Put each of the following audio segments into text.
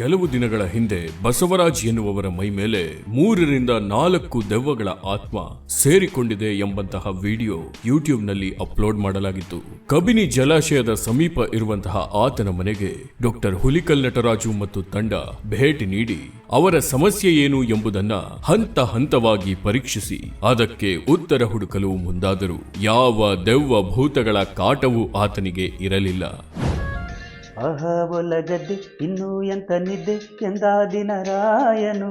ಕೆಲವು ದಿನಗಳ ಹಿಂದೆ ಬಸವರಾಜ್ ಎನ್ನುವವರ ಮೈ ಮೇಲೆ ಮೂರರಿಂದ ನಾಲ್ಕು ದೆವ್ವಗಳ ಆತ್ಮ ಸೇರಿಕೊಂಡಿದೆ ಎಂಬಂತಹ ವಿಡಿಯೋ ಯೂಟ್ಯೂಬ್ನಲ್ಲಿ ಅಪ್ಲೋಡ್ ಮಾಡಲಾಗಿತ್ತು. ಕಬಿನಿ ಜಲಾಶಯದ ಸಮೀಪ ಇರುವಂತಹ ಆತನ ಮನೆಗೆ ಡಾಕ್ಟರ್ ಹುಲಿಕಲ್ ನಟರಾಜು ಮತ್ತು ತಂಡ ಭೇಟಿ ನೀಡಿ ಅವರ ಸಮಸ್ಯೆ ಏನು ಎಂಬುದನ್ನ ಹಂತ ಹಂತವಾಗಿ ಪರೀಕ್ಷಿಸಿ ಅದಕ್ಕೆ ಉತ್ತರ ಹುಡುಕಲು ಮುಂದಾದರು ಯಾವ ದೆವ್ವ ಭೂತಗಳ ಕಾಟವೂ ಆತನಿಗೆ ಇರಲಿಲ್ಲ. ಆಹಾ ಒಲಗದ್ದೆ ಇನ್ನೂ ಎಂತ ನಿದ್ದೆ ಎಂದಾದಿನ ರಾಯನು.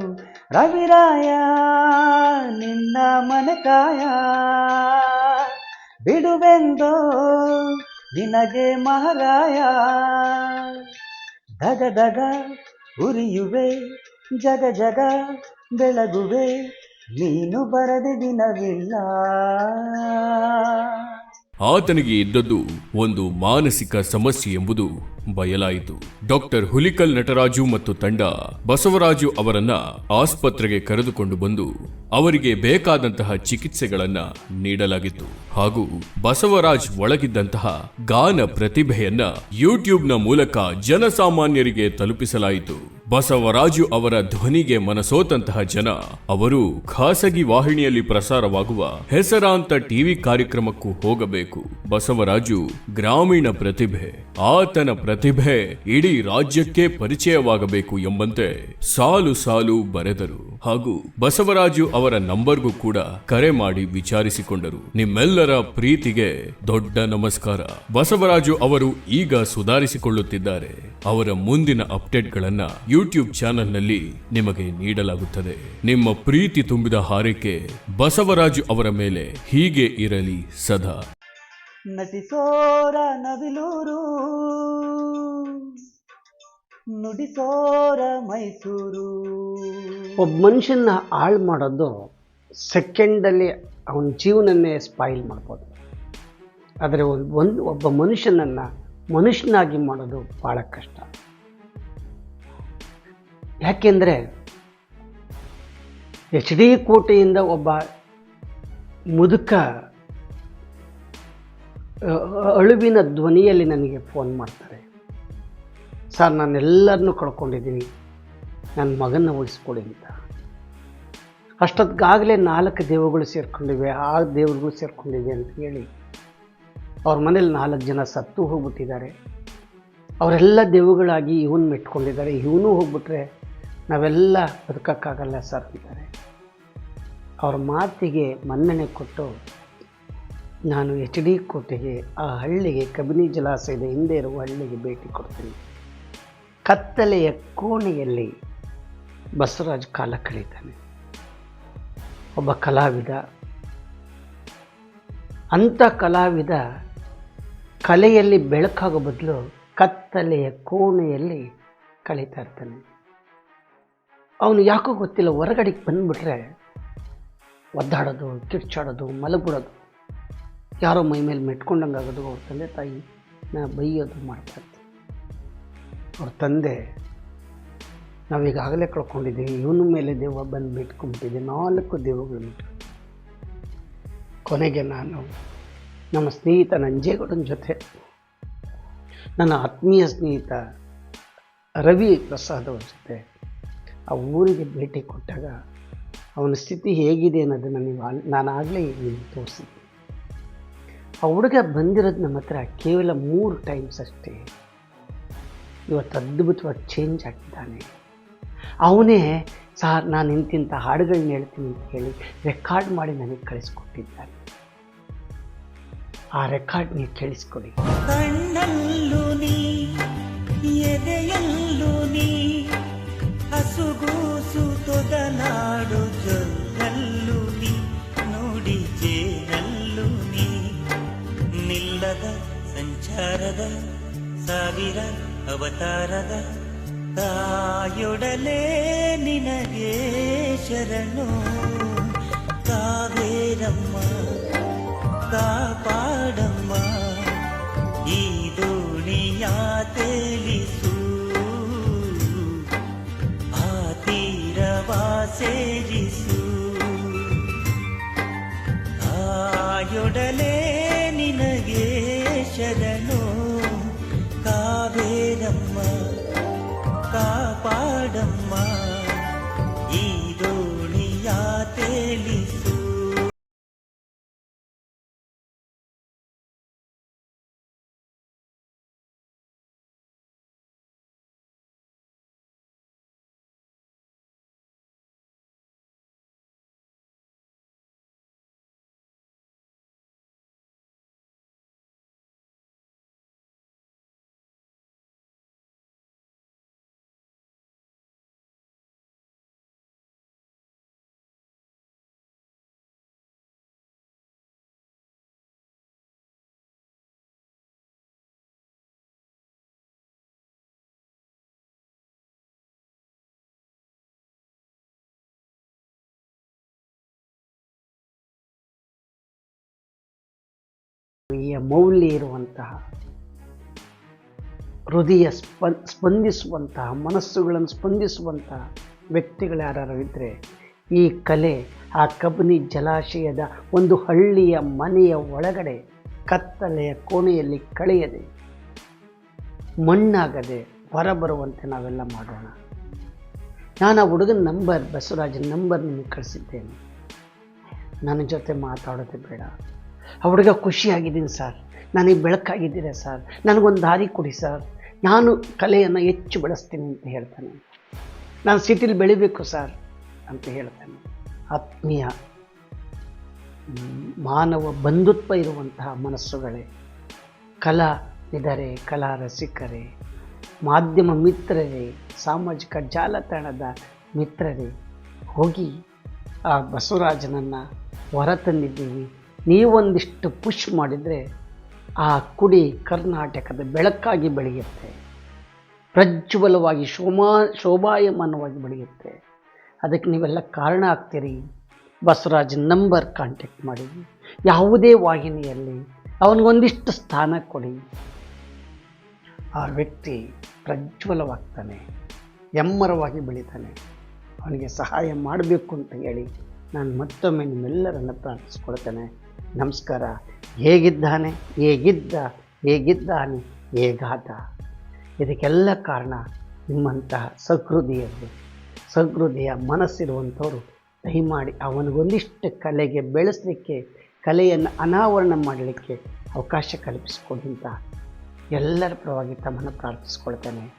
ರವಿರಾಯ ನಿನ್ನ ಮನಕಾಯ ಬಿಡುವೆಂದೋ ನಿನಗೆ ಮಹಾರಾಯ. ಧಗ ಧಗ ಉರಿಯುವೆ, ಜಗ ಜಗ ಬೆಳಗುವೆ, ನೀನು ಬರದೆ ದಿನವಿಲ್ಲ. ಆತನಿಗೆ ಇದ್ದದ್ದು ಒಂದು ಮಾನಸಿಕ ಸಮಸ್ಯೆ ಎಂಬುದು ಬಯಲಾಯಿತು. ಡಾಕ್ಟರ್ ಹುಲಿಕಲ್ ನಟರಾಜು ಮತ್ತು ತಂಡ ಬಸವರಾಜು ಅವರನ್ನ ಆಸ್ಪತ್ರೆಗೆ ಕರೆದುಕೊಂಡು ಬಂದು ಅವರಿಗೆ ಬೇಕಾದಂತಹ ಚಿಕಿತ್ಸೆಗಳನ್ನ ನೀಡಲಾಗಿತ್ತು. ಹಾಗೂ ಬಸವರಾಜ್ ಒಳಗಿದ್ದಂತಹ ಗಾನ ಪ್ರತಿಭೆಯನ್ನ ಯೂಟ್ಯೂಬ್ನ ಮೂಲಕ ಜನಸಾಮಾನ್ಯರಿಗೆ ತಲುಪಿಸಲಾಯಿತು. ಬಸವರಾಜು ಅವರ ಧ್ವನಿಗೆ ಮನಸೋತಂತಹ ಜನ. ಅವರು ಖಾಸಗಿ ವಾಹಿನಿಯಲ್ಲಿ ಪ್ರಸಾರವಾಗುವ ಹೆಸರಾಂತ ಟಿವಿ ಕಾರ್ಯಕ್ರಮಕ್ಕೂ ಹೋಗಬೇಕು. ಬಸವರಾಜು ಗ್ರಾಮೀಣ ಪ್ರತಿಭೆ. ಆತನ ಪ್ರತಿಭೆ ಇಡೀ ರಾಜ್ಯಕ್ಕೆ ಪರಿಚಯವಾಗಬೇಕು ಎಂಬಂತೆ ಸಾಲು ಸಾಲು ಬರೆದರು. ಹಾಗೂ ಬಸವರಾಜು ಅವರ ನಂಬರ್ಗೂ ಕೂಡ ಕರೆ ಮಾಡಿ ವಿಚಾರಿಸಿಕೊಂಡರು. ನಿಮ್ಮೆಲ್ಲರ ಪ್ರೀತಿಗೆ ದೊಡ್ಡ ನಮಸ್ಕಾರ. ಬಸವರಾಜು ಅವರು ಈಗ ಸುಧಾರಿಸಿಕೊಳ್ಳುತ್ತಿದ್ದಾರೆ. ಅವರ ಮುಂದಿನ ಅಪ್ಡೇಟ್ಗಳನ್ನ ಯೂಟ್ಯೂಬ್ ಚಾನೆಲ್ನಲ್ಲಿ ನಿಮಗೆ ನೀಡಲಾಗುತ್ತದೆ. ನಿಮ್ಮ ಪ್ರೀತಿ ತುಂಬಿದ ಹಾರೈಕೆ ಬಸವರಾಜು ಅವರ ಮೇಲೆ ಹೀಗೆ ಇರಲಿ ಸದಾ. ನಟಿಸೋರ ನವಿಲೂರು ನುಡಿಸೋರ ಮೈಸೂರು. ಒಬ್ಬ ಮನುಷ್ಯನ ಹಾಳು ಮಾಡೋದು ಸೆಕೆಂಡಲ್ಲಿ ಅವನ ಜೀವನನ್ನೇ ಸ್ಪಾಯಿಲ್ ಮಾಡ್ಬೋದು. ಆದರೆ ಒಂದು ಒಂದು ಒಬ್ಬ ಮನುಷ್ಯನನ್ನು ಮನುಷ್ಯನಾಗಿ ಮಾಡೋದು ಭಾಳ ಕಷ್ಟ. ಯಾಕೆಂದರೆ ಎಚ್ ಡಿ ಕೋಟೆಯಿಂದ ಒಬ್ಬ ಮುದುಕ ಅಳುವಿನ ಧ್ವನಿಯಲ್ಲಿ ನನಗೆ ಫೋನ್ ಮಾಡ್ತಾರೆ. ಸರ್, ನಾನೆಲ್ಲರನ್ನೂ ಕಳ್ಕೊಂಡಿದ್ದೀನಿ. ನನ್ನ ಮಗನ ಉಳಿಸ್ಕೊಡಿ ಅಂತ. ಅಷ್ಟೊತ್ತಿಗಾಗಲೇ ನಾಲ್ಕು ದೇವರುಗಳು ಸೇರ್ಕೊಂಡಿವೆ. ಆ ದೇವರುಗಳು ಸೇರ್ಕೊಂಡಿವೆ ಅಂತ ಹೇಳಿ ಅವ್ರ ಮನೇಲಿ ನಾಲ್ಕು ಜನ ಸತ್ತು ಹೋಗ್ಬಿಟ್ಟಿದ್ದಾರೆ. ಅವರೆಲ್ಲ ದೇವಗಳಾಗಿ ಇವನು ಮೆಟ್ಕೊಂಡಿದ್ದಾರೆ. ಇವನು ಹೋಗ್ಬಿಟ್ರೆ ನಾವೆಲ್ಲ ಬದುಕೋಕ್ಕಾಗಲ್ಲ ಸರ್ ಅಂತಾರೆ ಅವ್ರ ಮಾತಿಗೆ ಮನ್ನಣೆ ಕೊಟ್ಟು ನಾನು ಎಚ್ ಡಿ ಕೋಟೆಗೆ ಆ ಹಳ್ಳಿಗೆ ಕಬಿನಿ ಜಲಾಶಯದ ಹಿಂದೆ ಇರುವ ಹಳ್ಳಿಗೆ ಭೇಟಿ ಕೊಡ್ತೀನಿ. ಕತ್ತಲೆಯ ಕೋಣೆಯಲ್ಲಿ ಬಸವರಾಜ್ ಕಾಲ ಕಳೀತಾನೆ. ಒಬ್ಬ ಕಲಾವಿದ. ಅಂಥ ಕಲಾವಿದ ಕಲೆಯಲ್ಲಿ ಬೆಳಕಾಗೋ ಬದಲು ಕತ್ತಲೆಯ ಕೋಣೆಯಲ್ಲಿ ಕಳೀತಾ ಇರ್ತಾನೆ. ಅವನು ಯಾಕೋ ಗೊತ್ತಿಲ್ಲ, ಹೊರಗಡೆಗೆ ಬಂದುಬಿಟ್ರೆ ಒದ್ದಾಡೋದು, ಕಿರ್ಚಾಡೋದು, ಮಲಗ್ಬಿಡೋದು. ಯಾರೋ ಮೈ ಮೇಲೆ ಮೆಟ್ಕೊಂಡಂಗೆ ಆಗೋದು, ಅವ್ರ ತಂದೆ ತಾಯಿ ನಾ ಬೈಯೋದು ಮಾಡ್ತಾ ಇರ್ತಾರೆ ಅವ್ರ ತಂದೆ, ನಾವೀಗಾಗಲೇ ಕಳ್ಕೊಂಡಿದ್ದೀವಿ, ಇವನ ಮೇಲೆ ದೇವ ಬಂದು ಬಿಟ್ಕೊಂಡ್ಬಿಟ್ಟಿದೆ ನಾಲ್ಕು ದೆವ್ವಗಳು ಬಿಟ್ಟು ಕೊನೆಗೆ ನಾನು ನಮ್ಮ ಸ್ನೇಹಿತ ನಂಜೇಗೌಡನ ಜೊತೆ, ನನ್ನ ಆತ್ಮೀಯ ಸ್ನೇಹಿತ ರವಿ ಪ್ರಸಾದ್ ಅವ್ರ ಜೊತೆ ಆ ಊರಿಗೆ ಭೇಟಿ ಕೊಟ್ಟಾಗ ಅವನ ಸ್ಥಿತಿ ಹೇಗಿದೆ ಅನ್ನೋದನ್ನು ನೀವು ನಾನು ಆಗಲೇ ತೋರಿಸಿದ್ದೆ. ಆ ಹುಡುಗ ಬಂದಿರೋದು ನಮ್ಮ ಹತ್ರ ಕೇವಲ ಮೂರು ಟೈಮ್ಸ್ ಅಷ್ಟೇ. ಇವತ್ತು ಅದ್ಭುತವಾಗಿ ಚೇಂಜ್ ಆಗ್ತಿದ್ದಾನೆ. ಅವನೇ, ಸಾರ್, ನಾನು ಇಂತಿಂಥ ಹಾಡುಗಳನ್ನ ಹೇಳ್ತೀನಿ ಅಂತ ಹೇಳಿ ರೆಕಾರ್ಡ್ ಮಾಡಿ ನನಗೆ ಕಳಿಸ್ಕೊಟ್ಟಿದ್ದಾನೆ. ಆ ರೆಕಾರ್ಡ್ ನೀವು ಕೇಳಿಸ್ಕೊಡಿ. ಕಣ್ಣಲ್ಲೂ ನೀ, ಎದೆಯಲ್ಲೂ ನೀ ಹಸುಗೂಸು ತೊದಲಾಡು ಜೊಲ್ಲಲ್ಲೂ ನೀ ನುಡಿ ಜೇನಲ್ಲೂ ನೀ ನಿಲ್ಲದ ಸಂಚಾರದ ಸಾವಿರ ಅವತಾರದ ತಾಯೊಡಲೇ ನಿನಗೆ ಶರಣು ಕಾವೇರಮ್ಮ ಕಾಪಾಡಮ್ಮ ಈ ದೋಣಿಯ ತೇಲಿಸು ಸೇರಿಸು ಆಯೊಡಲೇ ಮೌಲ್ಯ ಇರುವಂತಹ, ಹೃದಯ ಸ್ಪ ಸ್ಪಂದಿಸುವಂತಹ, ಮನಸ್ಸುಗಳನ್ನು ಸ್ಪಂದಿಸುವಂತಹ ವ್ಯಕ್ತಿಗಳು ಯಾರು ಇದ್ದರೆ ಈ ಕಲೆ, ಆ ಕಬನಿ ಜಲಾಶಯದ ಒಂದು ಹಳ್ಳಿಯ ಮನೆಯ ಒಳಗಡೆ ಕತ್ತಲೆಯ ಕೋಣೆಯಲ್ಲಿ ಕಳೆಯದೆ, ಮಣ್ಣಾಗದೆ ಹೊರಬರುವಂತೆ ನಾವೆಲ್ಲ ಮಾಡೋಣ. ನಾನು ಆ ಹುಡುಗನ ನಂಬರ್, ಬಸವರಾಜನ ನಂಬರ್ ನಿಮಗೆ ಕಳಿಸಿದ್ದೇನೆ. ನನ್ನ ಜೊತೆ ಮಾತಾಡೋದು ಬೇಡ. ಆ ಹುಡುಗ ಖುಷಿಯಾಗಿದ್ದೀನಿ ಸರ್. ನನಗೆ ಬೆಳಕಾಗಿದ್ದೀರಾ ಸರ್. ನನಗೊಂದು ದಾರಿ ಕೊಡಿ ಸರ್. ನಾನು ಕಲೆಯನ್ನು ಹೆಚ್ಚು ಬಳಸ್ತೀನಿ ಅಂತ ಹೇಳ್ತಾನೆ. ನಾನು ಸಿಟಿಲಿ ಬೆಳಿಬೇಕು ಸರ್ ಅಂತ ಹೇಳ್ತಾನೆ. ಆತ್ಮೀಯ, ಮಾನವ ಬಂಧುತ್ವ ಇರುವಂತಹ ಮನಸ್ಸುಗಳೇ, ಕಲಾ ಇದರೆ ಕಲಾ ರಸಿಕರೇ, ಮಾಧ್ಯಮ ಮಿತ್ರರೇ, ಸಾಮಾಜಿಕ ಜಾಲತಾಣದ ಮಿತ್ರರೇ, ಹೋಗಿ ಆ ಬಸವರಾಜನನ್ನು ಹೊರತಂದಿದ್ದೀವಿ ನೀವೊಂದಿಷ್ಟು ಪುಷ್ ಮಾಡಿದರೆ ಆ ಕುಡಿ ಕರ್ನಾಟಕದ ಬೆಳಕಾಗಿ ಬೆಳೆಯುತ್ತೆ. ಪ್ರಜ್ವಲವಾಗಿ ಶೋಮಾ, ಶೋಭಾಯಮಾನವಾಗಿ ಬೆಳೆಯುತ್ತೆ. ಅದಕ್ಕೆ ನೀವೆಲ್ಲ ಕಾರಣ ಆಗ್ತೀರಿ. ಬಸವರಾಜ್ ನಂಬರ್ ಕಾಂಟ್ಯಾಕ್ಟ್ ಮಾಡಿ. ಯಾವುದೇ ವಾಹಿನಿಯಲ್ಲಿ ಅವನಿಗೊಂದಿಷ್ಟು ಸ್ಥಾನ ಕೊಡಿ. ಆ ವ್ಯಕ್ತಿ ಪ್ರಜ್ವಲವಾಗ್ತಾನೆ ಎಮ್ಮರವಾಗಿ ಬೆಳಿತಾನೆ. ಅವನಿಗೆ ಸಹಾಯ ಮಾಡಬೇಕು ಅಂತ ಹೇಳಿ ನಾನು ಮತ್ತೊಮ್ಮೆ ನಿಮ್ಮೆಲ್ಲರನ್ನು ಪ್ರಾರ್ಥಿಸ್ಕೊಳ್ತೇನೆ. ನಮಸ್ಕಾರ. ಹೇಗಿದ್ದಾನೆ? ಹೇಗಿದ್ದ? ಹೇಗಿದ್ದಾನೆ? ಹೇಗಾದ? ಇದಕ್ಕೆಲ್ಲ ಕಾರಣ ನಿಮ್ಮಂತಹ ಸಹೃದಯರು. ಸಹೃದಯ ಮನಸ್ಸಿರುವಂಥವರು, ದಯಮಾಡಿ ಅವನಿಗೊಂದಿಷ್ಟು ಕಲೆಗೆ ಬೆಳೆಸಲಿಕ್ಕೆ, ಕಲೆಯನ್ನು ಅನಾವರಣ ಮಾಡಲಿಕ್ಕೆ ಅವಕಾಶ ಕಲ್ಪಿಸಿಕೊಡಿ ಎಲ್ಲರ ಪರವಾಗಿ ತಮ್ಮನ್ನು ಪ್ರಾರ್ಥಿಸ್ಕೊಳ್ತೇನೆ.